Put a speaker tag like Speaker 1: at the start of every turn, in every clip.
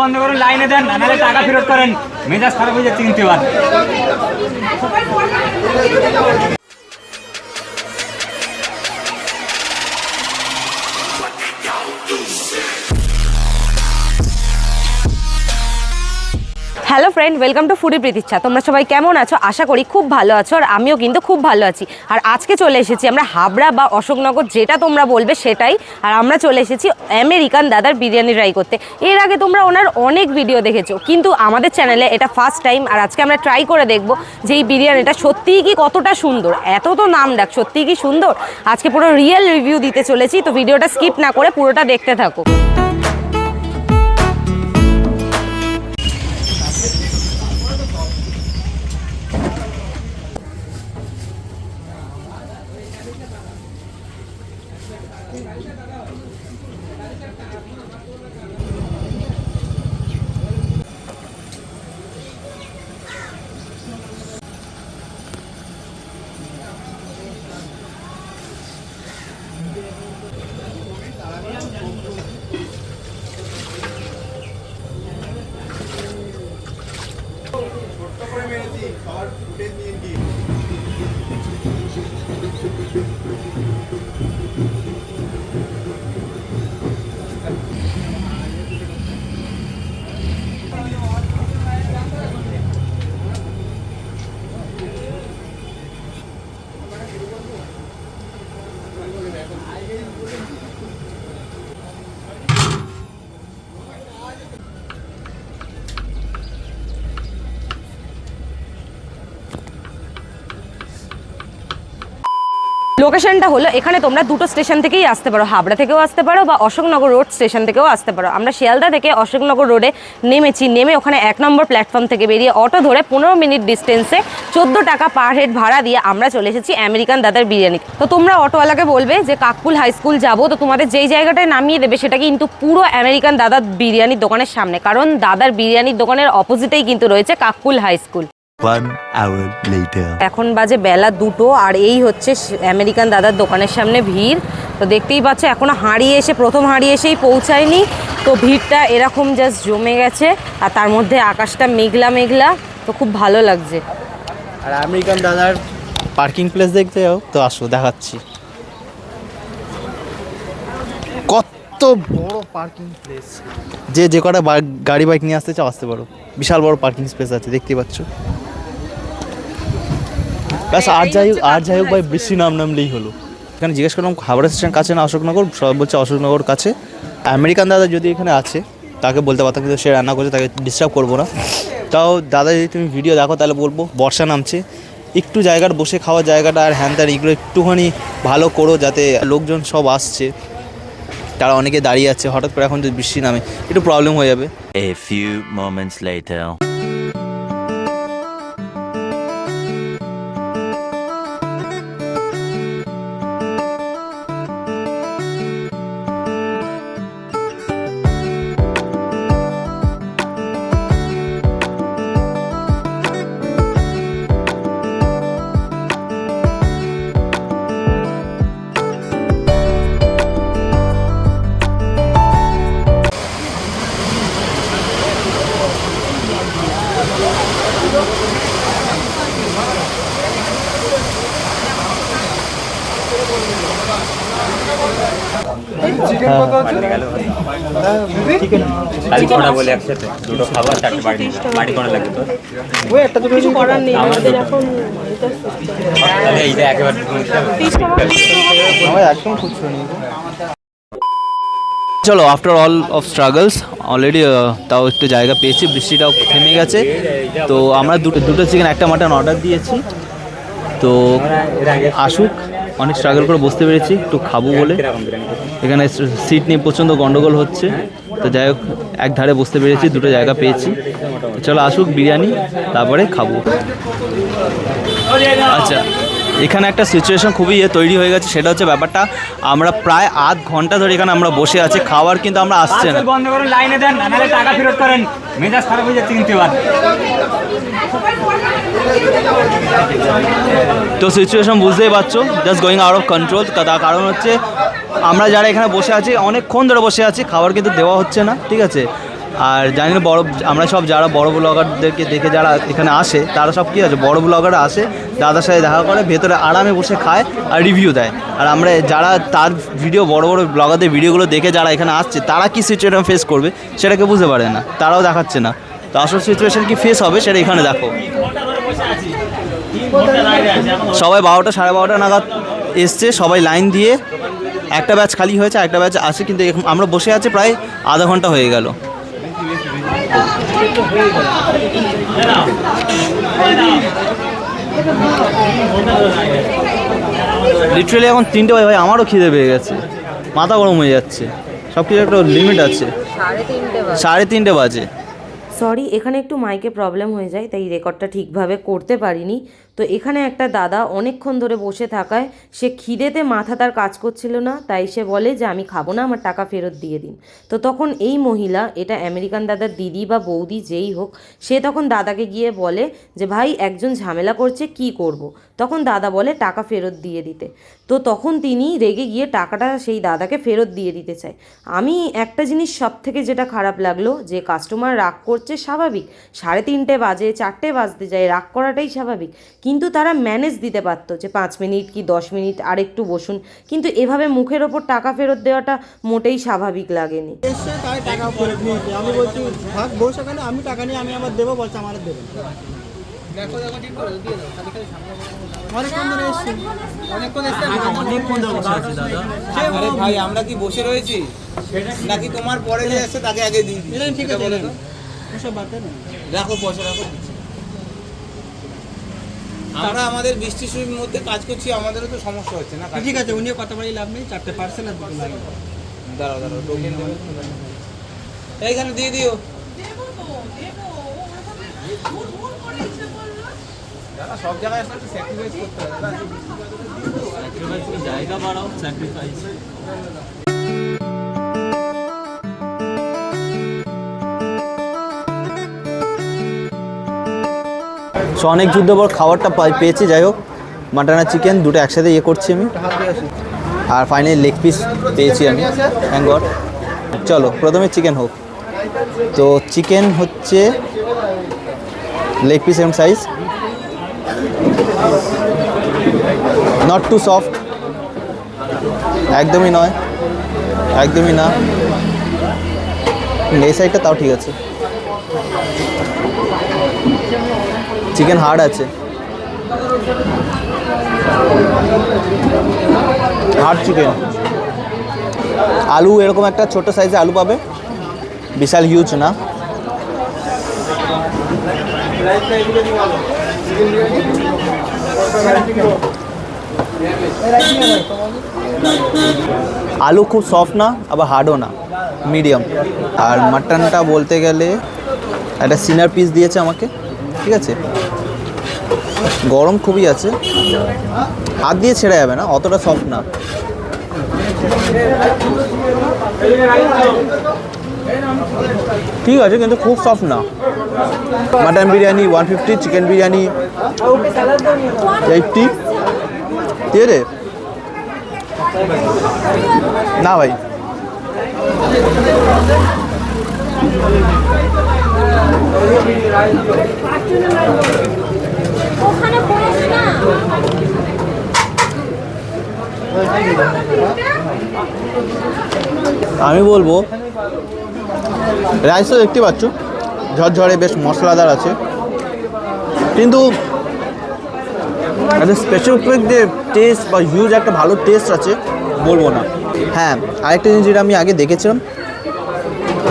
Speaker 1: বন্ধ করুন লাইনে দেন নাহলে টাকা ফেরত করেন। মেজাজ খারাপ হয়ে যাচ্ছে কিন্তু এবার।
Speaker 2: Hello friend welcome to foodie Pratiksha তোমরা সবাই কেমন আছো? আশা করি খুব ভালো আছো আর আমিও কিন্তু খুব ভালো আছি। আর আজকে চলে এসেছি আমরা হাবড়া বা অশোকনগর, যেটা তোমরা বলবে সেটাই। আর আমরা চলে এসেছি আমেরিকান দাদার বিরিয়ানি ট্রাই করতে। এর আগে তোমরা ওনার অনেক ভিডিও দেখেছ, কিন্তু আমাদের চ্যানেলে এটা ফার্স্ট টাইম আর আজকে আমরা ট্রাই করে দেখব যে এই বিরিয়ানিটা সত্যিই কি কতটা সুন্দর। এত তো নাম ডাক সত্যিই কি সুন্দর? আজকে পুরো রিয়েল রিভিউ দিতে চলেছি, তো ভিডিওটা স্কিপ না করে পুরোটা দেখতে থাকো। ভাই দাদা লোকেশনটা হলো এখানে তোমরা দুটো স্টেশন থেকেই আসতে পারো। হাবড়া থেকেও আসতে পারো বা অশোকনগর রোড স্টেশন থেকেও আসতে পারো। আমরা শিয়ালদা থেকে অশোকনগর রোডে নেমেছি। নেমে ওখানে এক নম্বর প্ল্যাটফর্ম থেকে বেরিয়ে অটো ধরে পনেরো মিনিট ডিস্টেন্সে চোদ্দ টাকা পার হেড ভাড়া দিয়ে আমরা চলে এসেছি আমেরিকান দাদার বিরিয়ানি। তো তোমরা অটোওয়ালাকে বলবে যে, কাকপুল হাই স্কুল যাব। তো তোমাদের যেই জায়গাটায় নামিয়ে দেবে সেটা কিন্তু পুরো আমেরিকান দাদার বিরিয়ানির দোকানের সামনে। কারণ দাদার বিরিয়ানির দোকানের অপোজিটেই কিন্তু রয়েছে কাকপুল হাই স্কুল. এখন বাজে বেলা দুটো আর এই হচ্ছে আমেরিকান দাদার দোকানের সামনে ভিড়। তো দেখতেই পাচ্ছ এখনও হাঁড়িয়ে এসে প্রথম হাঁড়িয়ে এসেই পৌঁছায়নি। তো ভিড়টা এরকম জাস্ট জমে গেছে আর তার মধ্যে আকাশটা মেঘলা মেঘলা তো খুব ভালো লাগছে।
Speaker 3: আর আমেরিকান দাদার পার্কিং প্লেস দেখতে যাও তো আসো দেখাচ্ছি। কত বড় পার্কিং প্লেস যে যে কটা বা- গাড়ি বাইক নিয়ে আসতে চাও আসতে পারো। বিশাল বড় পার্কিং স্পেস আছে দেখতেই পাচ্ছ। ব্যাস আর যাই হোক আর যাই হোক ভাই বৃষ্টি নাম নামলেই হলো। এখানে জিজ্ঞেস করলাম হাবড়া স্টেশন কাছে না অশোকনগর? সবাই বলছে অশোকনগর কাছে। আমেরিকান দাদা যদি এখানে আছে তাকে বলতে পারতাম কিন্তু সে রান্না করছে তাকে ডিস্টার্ব করব না। তাও দাদা যদি তুমি ভিডিও দেখো তাহলে বলব বর্ষা নামছে। একটু জায়গার বসে খাওয়ার জায়গাটা আর হ্যান ত্যান এগুলো একটুখানি ভালো করো যাতে লোকজন সব আসছে। তারা অনেকে দাঁড়িয়ে আছে হঠাৎ করে এখন যদি বৃষ্টি নামে একটু প্রবলেম হয়ে যাবে।
Speaker 4: A few moments later.
Speaker 1: করা বলে একসাথে দুটো খাবার চারটে বাড়ি বাড়ি তো তাহলে এইটা একেবারে
Speaker 3: একদম খুচরো নেই। চলো after all of struggles already তাও একটু জায়গা পেয়েছি বৃষ্টিটাও থেমে গেছে। তো আমরা দুটো দুটো চিকেন একটা মাটন অর্ডার দিয়েছি। তো আসুক। অনেক স্ট্রাগল করে বসতে পেরেছি, একটু খাব বলে। এখানে সিট নিয়ে প্রচণ্ড গন্ডগোল হচ্ছে। তো যাই হোক এক ধারে বসতে পেরেছি, দুটো জায়গা পেয়েছি। চলো আসুক বিরিয়ানি, তারপরে খাব। আচ্ছা এখানে একটা সিচুয়েশন খুবই ইয়ে তৈরি হয়ে গেছে, সেটা হচ্ছে ব্যাপারটা, আমরা প্রায় আধ ঘণ্টা ধরে এখানে আমরা বসে আছি, খাওয়ার কিন্তু আমরা আসছে না।
Speaker 1: বন্ধ করুন, লাইনে দেন টাকা ফেরত করেন। মেজাজ খারাপ হয়ে যাচ্ছে কিন্তু
Speaker 3: তো সিচুয়েশন বুঝতেই পারছ just going out of control তার কারণ হচ্ছে আমরা যারা এখানে বসে আছি, অনেকক্ষণ ধরে বসে আছি, খাবার কিন্তু দেওয়া হচ্ছে না, ঠিক আছে? আর জানি না বড় আমরা সব যারা বড় ব্লগারদেরকে দেখে যারা এখানে আসে, তারা সব কী আছে? বড় ব্লগাররা আসে, দাদার সাথে দেখা করে, ভেতরে আরামে বসে খায় আর রিভিউ দেয়। আর আমরা যারা তার ভিডিও বড় বড় ব্লগারদের ভিডিওগুলো দেখে যারা এখানে আসছে, তারা কি সিচুয়েশন ফেস করবে, সেটাকে বুঝতে পারে না, তারাও দেখাচ্ছে না। তো আসল সিচুয়েশন কি ফেস হবে সেটা এখানে দেখো। সবাই বারোটা সাড়ে বারোটা নাগাদ এসছে সবাই লাইন দিয়ে একটা ব্যাচ খালি হয়েছে একটা ব্যাচ আছে কিন্তু আমরা বসে আছি প্রায় আধা ঘণ্টা হয়ে গেল। লিটারেলি এখন তিনটে বাজে ভাই আমারও খিদে পেয়ে গেছে। মাথা গরম হয়ে যাচ্ছে। সব কিছু একটা লিমিট আছে।
Speaker 2: সাড়ে তিনটে
Speaker 3: বাজে।
Speaker 2: সরি এখানে একটু মাইকে প্রবলেম হয়ে যায়, তাই রেকর্ডটা ঠিকভাবে করতে পারিনি। তো এখানে একটা দাদা অনেকক্ষণ ধরে বসে থাকায়, সে খিদেতে মাথা তার কাজ করছিল না, তাই সে বলে যে, আমি খাব না, আমার টাকা ফেরত দিয়ে দিন। তো তখন এই মহিলা, এটা আমেরিকান দাদার দিদি বা বৌদি যেই হোক, সে তখন দাদাকে গিয়ে বলে যে, ভাই, একজন ঝামেলা করছে, কি করব। তখন দাদা বলে, টাকা ফেরত দিয়ে দিতে। তো তখন তিনি রেগে গিয়ে টাকাটা সেই দাদাকে ফেরত দিয়ে দিতে চায়। আমি একটা জিনিস সব থেকে যেটা খারাপ লাগল, যে কাস্টমার রাগ করছে স্বাভাবিক। সাড়ে তিনটে বাজে চারটে বাজতে যায় রাগ করাটাই স্বাভাবিক। কিন্তু তারা ম্যানেজ দিতে পারতো যে পাঁচ মিনিট কি দশ মিনিট আর একটু বসুন। কিন্তু এভাবে মুখের ওপর টাকা ফেরত দেওয়াটা মোটেই স্বাভাবিক লাগেনি।
Speaker 5: টাকা ফেরত নিয়েছে। আমি বলছি থাক বসে আমি টাকা নিয়ে আমি আবার দেবো বলছে আমার দেবে। অনেকক্ষণ ধরে এসছি। অনেকক্ষণ এসছে অনেকক্ষণ ধরে বসে আছি। দাদা
Speaker 6: আরে ভাই আমরা কি বসে রয়েছি? নাকি তোমার পরে যে আসছে তাকে আগে দিই।
Speaker 5: ঠিক আছে
Speaker 6: রাখো পয়সা রাখো। আমরা আমাদের বৃষ্টি শুরুর মধ্যে কাজ করছি আমাদেরও তো সমস্যা হচ্ছে না
Speaker 5: ঠিক আছে উনিও কথা বলি লাভ নেই চারটে পার্সেল আর
Speaker 6: দাঁড়াও দাঁড়াও টোকেন এইখানে দিয়ে দিও। দাদা সব জায়গায় একটু স্যাক্রিফাইস করতে হবে।
Speaker 3: জায়গা বাড়াও স্যাক্রিফাইস সো অনেক যুদ্ধ পর খাবারটা পেয়েছি, যাই হোক। মাটন আর চিকেন দুটো একসাথে ইয়ে করছি আমি। আর ফাইনালি লেগ পিস পেয়েছি আমি গড চলো, প্রথমে চিকেন হোক। তো চিকেন হচ্ছে leg piece M size not too soft একদমই নয়। একদমই না। এই সাইডটা তাও ঠিক আছে। চিকেন হার্ড আছে। Hard chicken. আলু এরকম একটা ছোট সাইজে আলু পাবে। বিশাল হিউজ না। আলু খুব সফট না, আবার হার্ডও না। মিডিয়াম আর মাটনটা বলতে গেলে একটা সিনার পিস দিয়েছে আমাকে। ঠিক আছে? গরম খুবই আছে। হাত দিয়ে ছেড়ে যাবে না, অতটা সফট না। ঠিক আছে, কিন্তু খুব সফট না। Mutton biryani one fifty chicken biryani eighty ঠিক আছে না ভাই। আমি বলব রাইস তো দেখতে পাচ্ছ, ঝরঝরে বেশ মশলাদার আছে। কিন্তু একটা স্পেশাল যে টেস্ট বা হিউজ একটা ভালো টেস্ট আছে, বলব না। হ্যাঁ আরেকটা জিনিস যেটা আমি আগে দেখেছিলাম,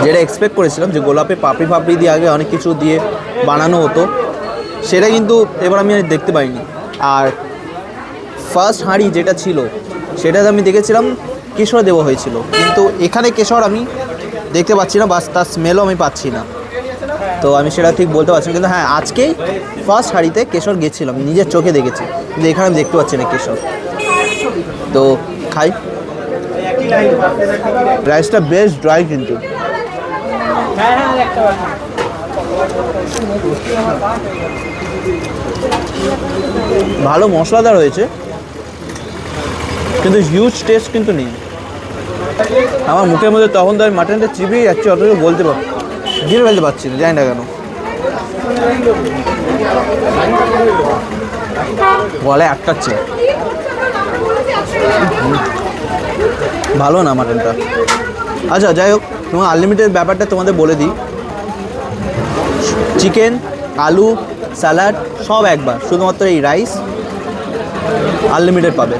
Speaker 3: যেটা এক্সপেক্ট করেছিলাম যে গোলাপে পাপড়ি পাপড়ি দিয়ে আগে অনেক কিছু দিয়ে বানানো হতো, সেটা কিন্তু এবার আমি দেখতে পাইনি। আর ফার্স্ট হাঁড়ি যেটা ছিল, সেটাতে আমি দেখেছিলাম কেশর দেওয়া হয়েছিল। কিন্তু এখানে কেশর আমি দেখতে পাচ্ছি না বাস তার স্মেলও আমি পাচ্ছি না। তো আমি সেটা ঠিক বলতে পারছি কিন্তু হ্যাঁ আজকেই ফার্স্ট হাঁড়িতে কেশর গেছিলাম নিজের চোখে দেখেছি। কিন্তু এখানে আমি দেখতে পাচ্ছি না কেশর। তো খাই। রাইসটা বেশ ড্রাই কিন্তু। ভালো মশলাদার হয়েছে। কিন্তু হিউজ টেস্ট কিন্তু নেই। আমার মুখের মধ্যে তখন তো আমি মাটনটা চিবিয়ে যাচ্ছি, অথচ বলতে পার গিলে ফেলতে পারছি না, জানি না কেন। বলে আটকাচ্ছে ভালো না মাটনটা আচ্ছা যাই হোক, তোমার আনলিমিটেড ব্যাপারটা তোমাদের বলে দিই। চিকেন আলু, স্যালাড, সব একবার, শুধুমাত্র এই রাইস আনলিমিটেড পাবে।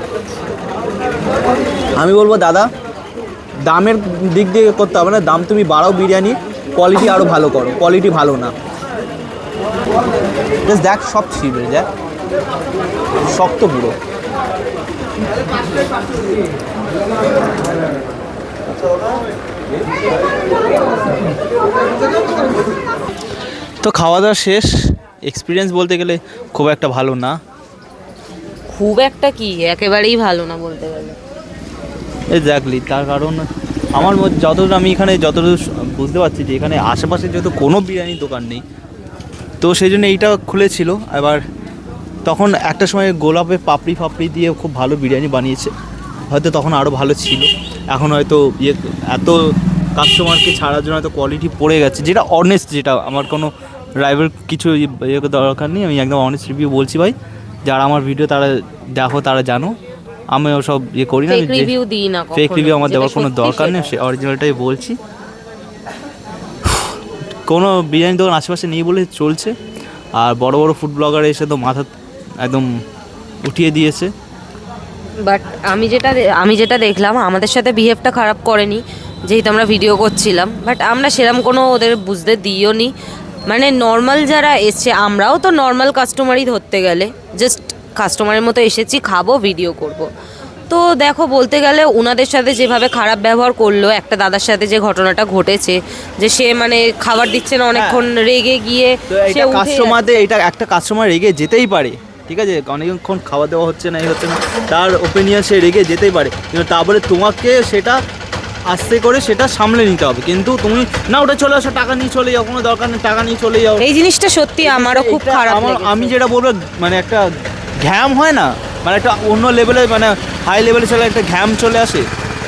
Speaker 3: আমি বলব, দাদা, দামের দিক দিয়ে করতে হবে না, দাম তুমি বাড়াও বিরিয়ানি কোয়ালিটি আরও ভালো করো কোয়ালিটি ভালো না। দেখ, সব ছিঁড়বে দেখ শক্ত পুরো তো খাওয়া দাওয়া শেষ। এক্সপিরিয়েন্স বলতে গেলে খুব একটা ভালো না।
Speaker 7: খুব একটা কি? একেবারেই ভালো না বলতে গেলে।
Speaker 3: এক্স্যাক্টলি তার কারণ আমার যতদূর আমি এখানে যতদূর বুঝতে পারছি যে এখানে আশেপাশে যেহেতু কোনো বিরিয়ানির দোকান নেই তো সেই জন্য এইটা খুলেছিল। এবার তখন একটা সময় গোলাপে পাপড়ি ফাপড়ি দিয়ে খুব ভালো বিরিয়ানি বানিয়েছে। হয়তো তখন আরও ভালো ছিল। এখন হয়তো ইয়ে এত কাস্টমারকে ছাড়ার জন্য হয়তো কোয়ালিটি পড়ে গেছে যেটা অনেস্ট যেটা। আমার কোনো রাইভাল কিছু ইয়ে দরকার নেই আমি একদম অনেস্ট রিভিউ বলছি ভাই। যারা আমার ভিডিও তারা দেখো তারা জানো। আমি ওসব ইয়ে করি না
Speaker 7: রিভিউ দিই না
Speaker 3: ফেক। রিভিউ আমার দেওয়ার কোনো দরকার নেই সে অরিজিনালটাই বলছি। কোনো বিরিয়ানি দোকান আশেপাশে নেই বলে চলছে। আর বড় বড় ফুড ব্লগার এসে তো মাথা একদম উঠিয়ে দিয়েছে।
Speaker 7: বাট আমি যেটা আমি যেটা দেখলাম আমাদের সাথে বিহেভটা খারাপ করেনি যেহেতু আমরা ভিডিও করছিলাম। বাট আমরা সেরকম কোনো ওদের বুঝতে দিইও নি মানে নর্মাল যারা এসছে আমরাও তো নর্মাল কাস্টমারই ধরতে গেলে। জাস্ট কাস্টমারের মতো এসেছি খাব ভিডিও করব। তো দেখো বলতে গেলে ওনাদের সাথে যেভাবে খারাপ ব্যবহার করল একটা দাদার সাথে যে ঘটনাটা ঘটেছে যে সে মানে খাবার দিচ্ছে না অনেকক্ষণ রেগে গিয়ে সে উঠে
Speaker 3: কাস্টমারদের এটা একটা কাস্টমার রেগে যেতেই পারে ঠিক আছে? অনেকক্ষণ খাওয়া দাওয়া হচ্ছে না এই হচ্ছে না। তার ওপিনিয়ন সে রেগে যেতেই পারে। কিন্তু তারপরে তোমাকে সেটা আস্তে করে সেটা সামলে নিতে হবে। কিন্তু তুমি না ওটা চলে আসো টাকা নিয়ে চলে যাও কোনো দরকার নেই টাকা নিয়ে চলে যাও।
Speaker 7: এই জিনিসটা সত্যি আমারও খুব খারাপ
Speaker 3: আমার আমি যেটা বলব মানে একটা ঘ্যাম হয় না? মানে একটা অন্য লেভেলে মানে হাই লেভেলে চলে একটা ঘ্যাম চলে আসে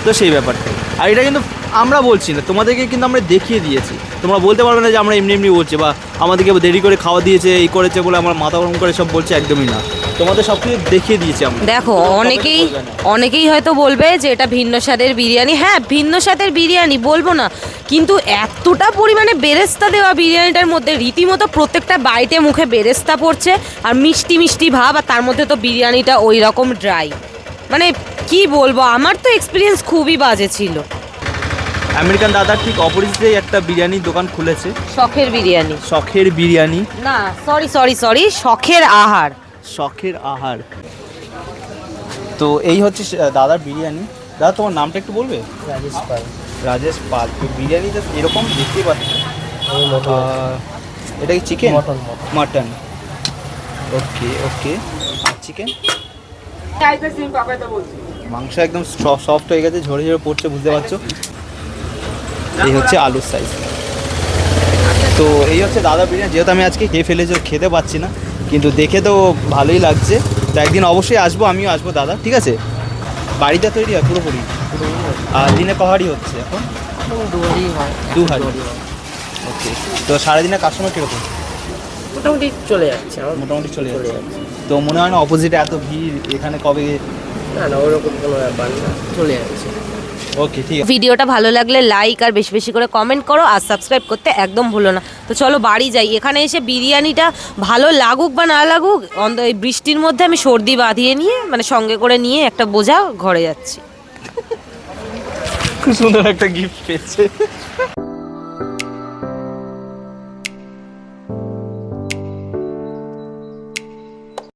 Speaker 3: তো সেই ব্যাপারটা। আর এটা কিন্তু আমরা বলছি না তোমাদেরকে কিন্তু আমরা দেখিয়ে দিয়েছি। তোমরা বলতে পারবে না যে আমরা এমনি এমনি বলছি বা আমাদেরকে দেরি করে খাওয়া দিয়েছে এই করেছে বলে আমার মাথা গরম করে সব বলছে একদমই না। তোমাদের সব কিছু দেখিয়ে দিয়েছি আমরা।
Speaker 7: দেখো অনেকেই অনেকেই হয়তো বলবে যে এটা ভিন্ন স্বাদের বিরিয়ানি। হ্যাঁ ভিন্ন স্বাদের বিরিয়ানি বলব না। কিন্তু এতটা পরিমাণে বেরেস্তা দেওয়া বিরিয়ানিটার মধ্যে রীতিমতো প্রত্যেকটা বাইটে মুখে বেরেস্তা পড়ছে আর মিষ্টি মিষ্টি ভাব আর তার মধ্যে তো বিরিয়ানিটা ওই রকম ড্রাই মানে কি বলব আমার তো এক্সপিরিয়েন্স খুবই বাজে ছিল।
Speaker 3: আমেরিকান দাদা ঠিক অপোজিটেই একটা বিরিয়ানির দোকান খুলেছে।
Speaker 7: শখের বিরিয়ানি।
Speaker 3: শখের বিরিয়ানি।
Speaker 7: না সরি সরি সরি শখের আহার।
Speaker 3: শখের আহার। তো এই হচ্ছে দাদার বিরিয়ানি। দাদা তোমার নামটা একটু বলবে?
Speaker 8: রাজেশ পাল।
Speaker 3: রাজেশ পাল। তো বিরিয়ানি জাস্ট এরকম দেখতেই পাচ্ছি। এটা কি চিকেন
Speaker 8: মটন
Speaker 3: ওকে ওকে। আর চিকেন মাংস একদম সফট হয়ে গেছে ঝরে ঝরে পড়ছে বুঝতে পারছ? এই হচ্ছে আলুর সাইজ তো এই হচ্ছে দাদা বিরিয়ানি। যেহেতু আমি আজকে খেয়ে ফেলেছি খেতে পাচ্ছি না। কিন্তু দেখে তো ভালোই লাগছে। তো একদিন অবশ্যই আসব আমিও আসব দাদা ঠিক আছে? বাড়িটা তৈরি হয় পুরোপুরি। আর দিনে কহারি হচ্ছে এখন? দু হাজার ওকে। তো সারাদিনে কাস্টমার কীরকম?
Speaker 8: মোটামুটি চলে যাচ্ছে
Speaker 3: মোটামুটি চলে যাচ্ছে। তো মনে হয় না অপোজিটে এত ভিড় এখানে কবে?
Speaker 8: না না ওরকম কোনো ব্যাপার না চলে যাচ্ছে।
Speaker 3: ওকে ঠিক আছে।
Speaker 7: ভিডিওটা ভালো লাগলে লাইক আর বেশি বেশি করে কমেন্ট করো আর সাবস্ক্রাইব করতে একদম ভুলো না। তো চলো বাড়ি যাই। এখানে এসে বিরিয়ানিটা ভালো লাগুক বা না লাগুক এই বৃষ্টির মধ্যে আমি সর্দি বাঁধিয়ে নিয়ে মানে সঙ্গে করে নিয়ে একটা বোঝা ঘরে যাচ্ছি।
Speaker 3: খুব সুন্দর একটা গিফট পেয়েছে।